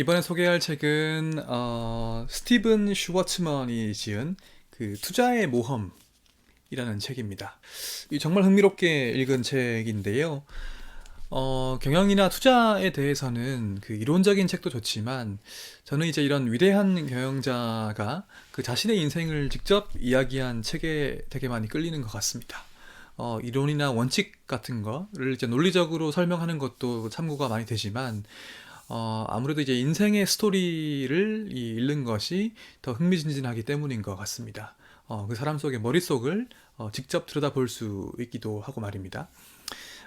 이번에 소개할 책은 어, 스티븐 슈워츠먼이 지은 그 투자의 모험이라는 책입니다. 이 정말 흥미롭게 읽은 책인데요. 어, 경영이나 투자에 대해서는 그 이론적인 책도 좋지만 저는 이제 이런 위대한 경영자가 그 자신의 인생을 직접 이야기한 책에 되게 많이 끌리는 것 같습니다. 어, 이론이나 원칙 같은 거를 이제 논리적으로 설명하는 것도 참고가 많이 되지만 어, 아무래도 이제 인생의 스토리를 이 읽는 것이 더 흥미진진하기 때문인 것 같습니다. 어, 그 사람 속의 머릿속을 어, 직접 들여다볼 수 있기도 하고 말입니다.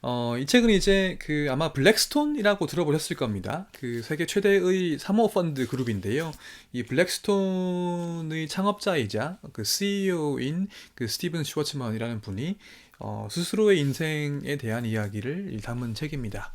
어, 이 책은 이제 그 아마 블랙스톤이라고 들어보셨을 겁니다. 그 세계 최대의 사모 펀드 그룹인데요. 이 블랙스톤의 창업자이자 그 CEO인 그 스티븐 슈워츠먼이라는 분이 어, 스스로의 인생에 대한 이야기를 담은 책입니다.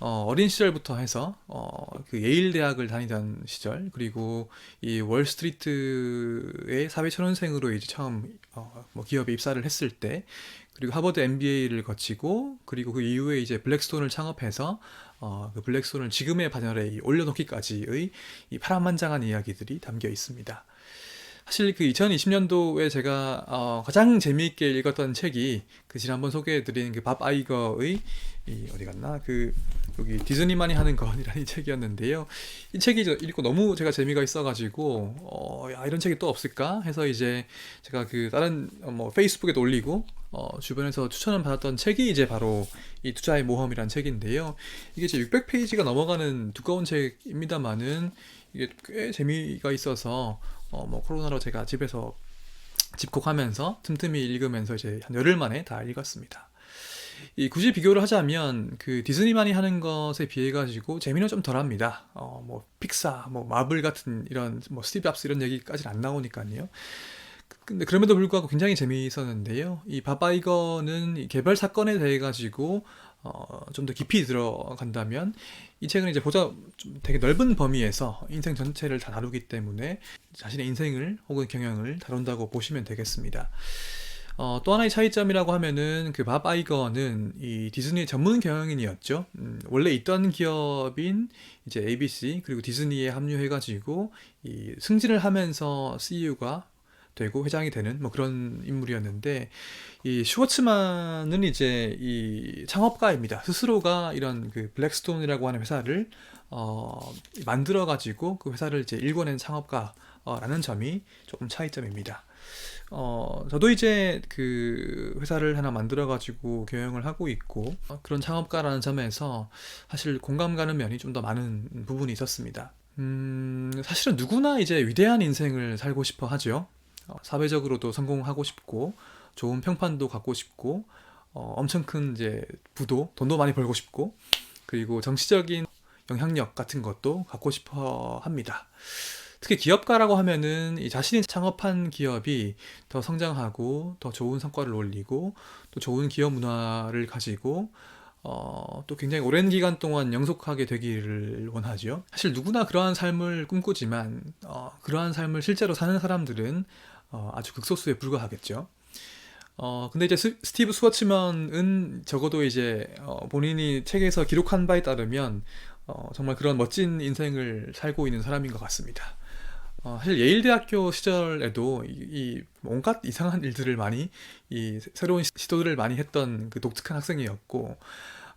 어, 어린 시절부터 해서 어, 그 예일 대학을 다니던 시절 그리고 이 월스트리트의 사회초년생으로 이제 처음 어, 뭐 기업에 입사를 했을 때 그리고 하버드 MBA를 거치고 그리고 그 이후에 이제 블랙스톤을 창업해서 어, 그 블랙스톤을 지금의 반열에 올려놓기까지의 이 파란만장한 이야기들이 담겨 있습니다. 사실 그 2020년도에 제가 어, 가장 재미있게 읽었던 책이 그 지난번 소개해드린 그 밥 아이거의 이 어디 갔나 그 여기 디즈니만이 하는 것이라는 책이었는데요. 이 책이 읽고 너무 제가 재미가 있어가지고 어, 야 이런 책이 또 없을까 해서 이제 제가 그 다른 어, 뭐 페이스북에도 올리고 어, 주변에서 추천을 받았던 책이 이제 바로 이 투자의 모험이란 책인데요. 이게 이제 600페이지가 넘어가는 두꺼운 책입니다만은 이게 꽤 재미가 있어서 어, 뭐 코로나로 제가 집에서 집콕하면서 틈틈이 읽으면서 이제 한 열흘 만에 다 읽었습니다. 이 굳이 비교를 하자면 그 디즈니만이 하는 것에 비해 가지고 재미는 좀 덜합니다. 어, 뭐 픽사, 뭐 마블 같은 이런 뭐 스티브 잡스 이런 얘기까지는 안 나오니까요. 근데 그럼에도 불구하고 굉장히 재미있었는데요. 이 바바이거는 개별 사건에 대해 가지고 어, 좀 더 깊이 들어간다면 이 책은 이제 보자 좀 되게 넓은 범위에서 인생 전체를 다 다루기 때문에 자신의 인생을 혹은 경영을 다룬다고 보시면 되겠습니다. 어, 또 하나의 차이점이라고 하면은 그 밥 아이거는 이 디즈니 전문 경영인이었죠. 음, 원래 있던 기업인 이제 ABC 그리고 디즈니에 합류해가지고 이 승진을 하면서 CEO가 되고 회장이 되는 뭐 그런 인물이었는데 이 슈워츠만은 이제 이 창업가입니다. 스스로가 이런 그 블랙스톤이라고 하는 회사를 어 만들어 가지고 그 회사를 이제 일궈낸 창업가라는 점이 조금 차이점입니다. 어, 저도 이제 그 회사를 하나 만들어가지고 경영을 하고 있고, 어, 그런 창업가라는 점에서 사실 공감 가는 면이 좀 더 많은 부분이 있었습니다. 음, 사실은 누구나 이제 위대한 인생을 살고 싶어 하죠. 어, 사회적으로도 성공하고 싶고 좋은 평판도 갖고 싶고 어, 엄청 큰 이제 부도 돈도 많이 벌고 싶고 그리고 정치적인 영향력 같은 것도 갖고 싶어 합니다. 특히 기업가라고 하면은 이 자신이 창업한 기업이 더 성장하고 더 좋은 성과를 올리고 또 좋은 기업 문화를 가지고 어, 또 굉장히 오랜 기간 동안 영속하게 되기를 원하죠. 사실 누구나 그러한 삶을 꿈꾸지만 어, 그러한 삶을 실제로 사는 사람들은 어, 아주 극소수에 불과하겠죠. 어, 근데 이제 스, 티브 스워츠먼은 적어도 이제 어, 본인이 책에서 기록한 바에 따르면 어, 정말 그런 멋진 인생을 살고 있는 사람인 것 같습니다. 어, 사실 예일대학교 시절에도 이, 이 온갖 이상한 일들을 많이 이 새로운 시도들을 많이 했던 그 독특한 학생이었고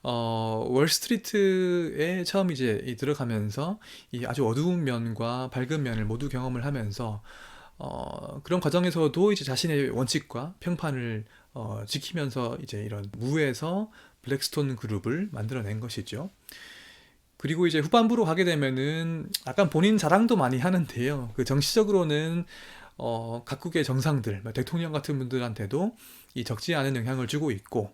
어, 월스트리트에 처음 이제 들어가면서 이 아주 어두운 면과 밝은 면을 모두 경험을 하면서 어, 그런 과정에서도 이제 자신의 원칙과 평판을 어, 지키면서 이제 이런 무에서 블랙스톤 그룹을 만들어낸 것이죠. 그리고 이제 후반부로 가게 되면은 약간 본인 자랑도 많이 하는데요. 그 정치적으로는 어, 각국의 정상들, 뭐 대통령 같은 분들한테도 이 적지 않은 영향을 주고 있고,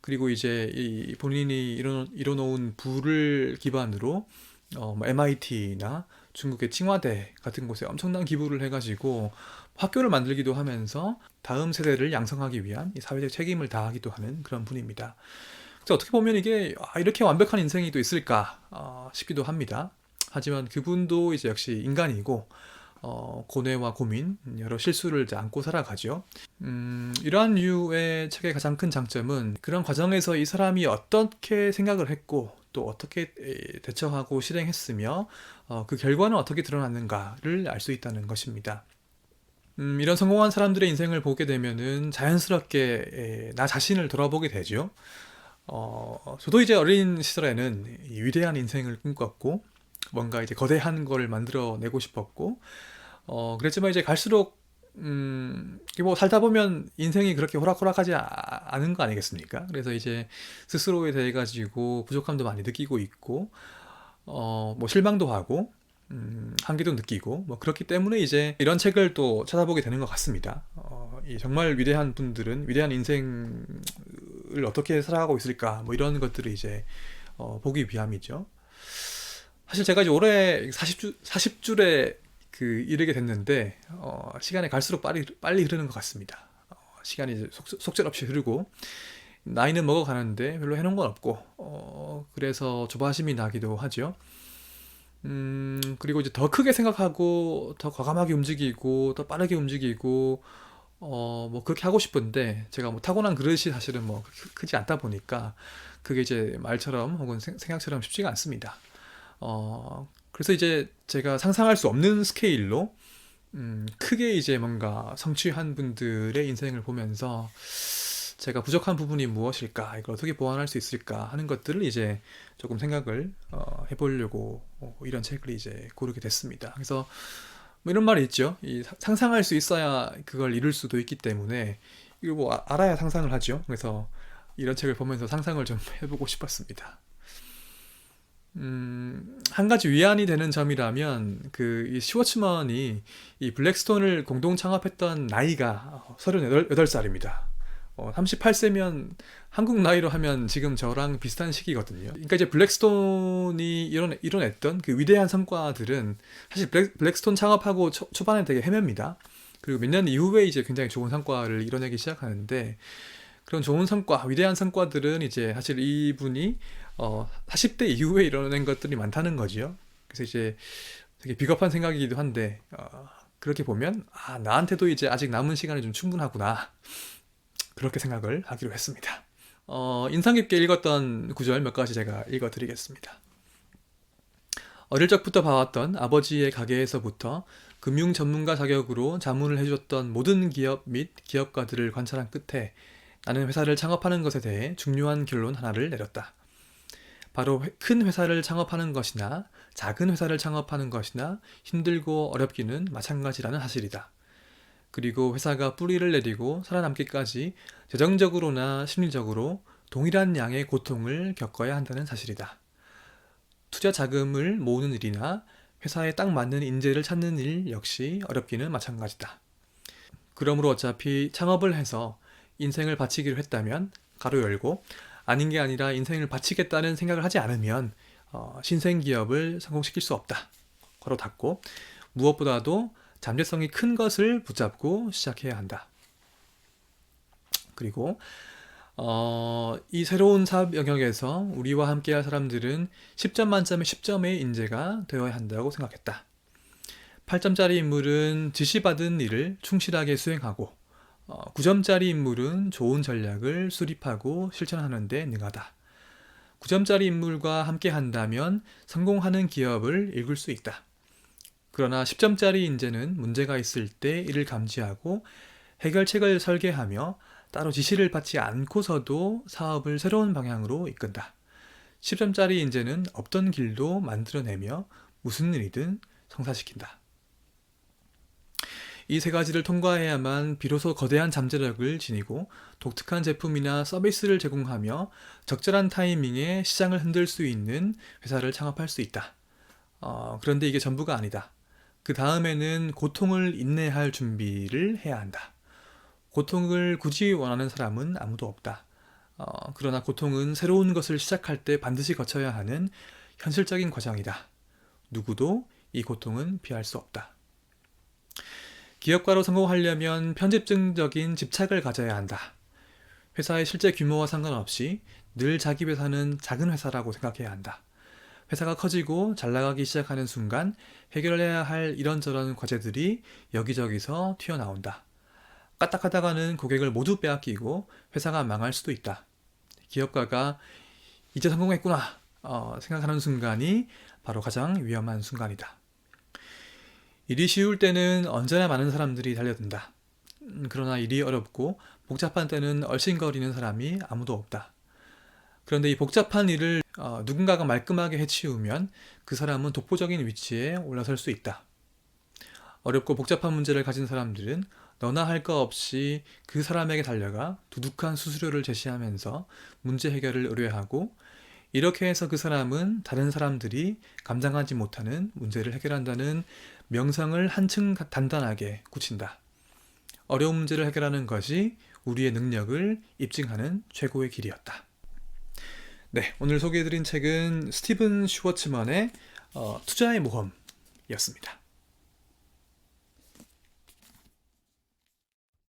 그리고 이제 이 본인이 이뤄, 이뤄놓은 부를 기반으로 어, 뭐 MIT나 중국의 칭화대 같은 곳에 엄청난 기부를 해가지고 학교를 만들기도 하면서 다음 세대를 양성하기 위한 사회적 책임을 다하기도 하는 그런 분입니다. 어떻게 보면 이게 아, 이렇게 완벽한 인생이 또 있을까 어, 싶기도 합니다. 하지만 그분도 이제 역시 인간이고 어, 고뇌와 고민, 여러 실수를 안고 살아가죠. 음, 이러한 류의 책의 가장 큰 장점은 그런 과정에서 이 사람이 어떻게 생각을 했고 또 어떻게 에, 대처하고 실행했으며 어, 그 결과는 어떻게 드러났는가를 알 수 있다는 것입니다. 음, 이런 성공한 사람들의 인생을 보게 되면은 자연스럽게 에, 나 자신을 돌아보게 되죠. 어, 저도 이제 어린 시절에는 이 위대한 인생을 꿈꿨고 뭔가 이제 거대한 거를 만들어내고 싶었고 어, 그랬지만 이제 갈수록 음, 뭐 살다 보면 인생이 그렇게 호락호락하지 아- 않은 거 아니겠습니까? 그래서 이제 스스로에 대해 가지고 부족함도 많이 느끼고 있고, 어, 뭐 실망도 하고, 음, 한계도 느끼고, 뭐 그렇기 때문에 이제 이런 책을 또 찾아보게 되는 것 같습니다. 어, 이 정말 위대한 분들은 위대한 인생 을 어떻게 살아가고 있을까, 뭐 이런 것들을 이제 어, 보기 위함이죠. 사실 제가 이제 올해 40주, 40줄에 그 이르게 됐는데 어, 시간이 갈수록 빨리 빨리 흐르는 것 같습니다. 어, 시간이 속, 속절없이 흐르고 나이는 먹어가는데 별로 해놓은 건 없고 어, 그래서 조바심이 나기도 하죠. 음, 그리고 이제 더 크게 생각하고 더 과감하게 움직이고 더 빠르게 움직이고 어, 뭐 그렇게 하고 싶은데 제가 뭐 타고난 그릇이 사실은 뭐 크- 크지 않다 보니까 그게 이제 말처럼 혹은 생- 생각처럼 쉽지가 않습니다. 어, 그래서 이제 제가 상상할 수 없는 스케일로 음, 크게 이제 뭔가 성취한 분들의 인생을 보면서 제가 부족한 부분이 무엇일까, 이걸 어떻게 보완할 수 있을까 하는 것들을 이제 조금 생각을 어, 해보려고 어, 이런 책을 이제 고르게 됐습니다. 그래서 뭐 이런 말이 있죠. 이 사- 상상할 수 있어야 그걸 이룰 수도 있기 때문에 이거 뭐 아- 알아야 상상을 하죠. 그래서 이런 책을 보면서 상상을 좀 해보고 싶었습니다. 음, 한 가지 위안이 되는 점이라면 그 이 슈워츠먼이 이 블랙스톤을 공동 창업했던 나이가 38살입니다. 어, 38세면 한국 나이로 하면 지금 저랑 비슷한 시기거든요. 그러니까 이제 블랙스톤이 이뤄내, 이뤄냈던 그 위대한 성과들은 사실 블랙, 블랙 스톤 창업하고 초, 초반에 되게 헤맵니다. 그리고 몇 년 이후에 이제 굉장히 좋은 성과를 이뤄내기 시작하는데 그런 좋은 성과, 위대한 성과들은 이제 사실 이분이 어, 40대 이후에 이뤄낸 것들이 많다는 거지요. 그래서 이제 되게 비겁한 생각이기도 한데 어, 그렇게 보면 아 나한테도 이제 아직 남은 시간이 좀 충분하구나 그렇게 생각을 하기로 했습니다. 어, 인상 깊게 읽었던 구절 몇 가지 제가 읽어드리겠습니다. 어릴 적부터 봐왔던 아버지의 가게에서부터 금융 전문가 자격으로 자문을 해줬던 모든 기업 및 기업가들을 관찰한 끝에 나는 회사를 창업하는 것에 대해 중요한 결론 하나를 내렸다. 바로 회- 큰 회사를 창업하는 것이나 작은 회사를 창업하는 것이나 힘들고 어렵기는 마찬가지라는 사실이다. 그리고 회사가 뿌리를 내리고 살아남기까지 재정적으로나 심리적으로 동일한 양의 고통을 겪어야 한다는 사실이다. 투자 자금을 모으는 일이나 회사에 딱 맞는 인재를 찾는 일 역시 어렵기는 마찬가지다. 그러므로 어차피 창업을 해서 인생을 바치기로 했다면 가로 열고 아닌 게 아니라 인생을 바치겠다는 생각을 하지 않으면 어, 신생 기업을 성공시킬 수 없다. 괄호 닫고 무엇보다도 잠재성이 큰 것을 붙잡고 시작해야 한다. 그리고 어, 이 새로운 사업 영역에서 우리와 함께할 사람들은 10점 만점에 10점의 인재가 되어야 한다고 생각했다. 8점짜리 인물은 지시받은 일을 충실하게 수행하고 어, 9점짜리 인물은 좋은 전략을 수립하고 실천하는 데 능하다. 9점짜리 인물과 함께 한다면 성공하는 기업을 읽을 수 있다. 그러나 10점짜리 인재는 문제가 있을 때 이를 감지하고 해결책을 설계하며 따로 지시를 받지 않고서도 사업을 새로운 방향으로 이끈다. 10점짜리 인재는 없던 길도 만들어내며 무슨 일이든 성사시킨다. 이 세 가지를 통과해야만 비로소 거대한 잠재력을 지니고 독특한 제품이나 서비스를 제공하며 적절한 타이밍에 시장을 흔들 수 있는 회사를 창업할 수 있다. 어, 그런데 이게 전부가 아니다. 그 다음에는 고통을 인내할 준비를 해야 한다. 고통을 굳이 원하는 사람은 아무도 없다. 어, 그러나 고통은 새로운 것을 시작할 때 반드시 거쳐야 하는 현실적인 과정이다. 누구도 이 고통은 피할 수 없다. 기업가로 성공하려면 편집증적인 집착을 가져야 한다. 회사의 실제 규모와 상관없이 늘 자기 회사는 작은 회사라고 생각해야 한다. 회사가 커지고 잘 나가기 시작하는 순간 해결해야 할 이런저런 과제들이 여기저기서 튀어나온다. 까딱하다가는 고객을 모두 빼앗기고 회사가 망할 수도 있다. 기업가가 이제 성공했구나 어, 생각하는 순간이 바로 가장 위험한 순간이다. 일이 쉬울 때는 언제나 많은 사람들이 달려든다. 음, 그러나 일이 어렵고 복잡한 때는 얼씬거리는 사람이 아무도 없다. 그런데 이 복잡한 일을 어, 누군가가 말끔하게 해치우면 그 사람은 독보적인 위치에 올라설 수 있다. 어렵고 복잡한 문제를 가진 사람들은 너나 할거 없이 그 사람에게 달려가 두둑한 수수료를 제시하면서 문제 해결을 의뢰하고 이렇게 해서 그 사람은 다른 사람들이 감당하지 못하는 문제를 해결한다는 명성을 한층 단단하게 굳힌다. 어려운 문제를 해결하는 것이 우리의 능력을 입증하는 최고의 길이었다. 네, 오늘 소개해드린 책은 스티븐 슈워츠만의 어, 투자의 모험이었습니다.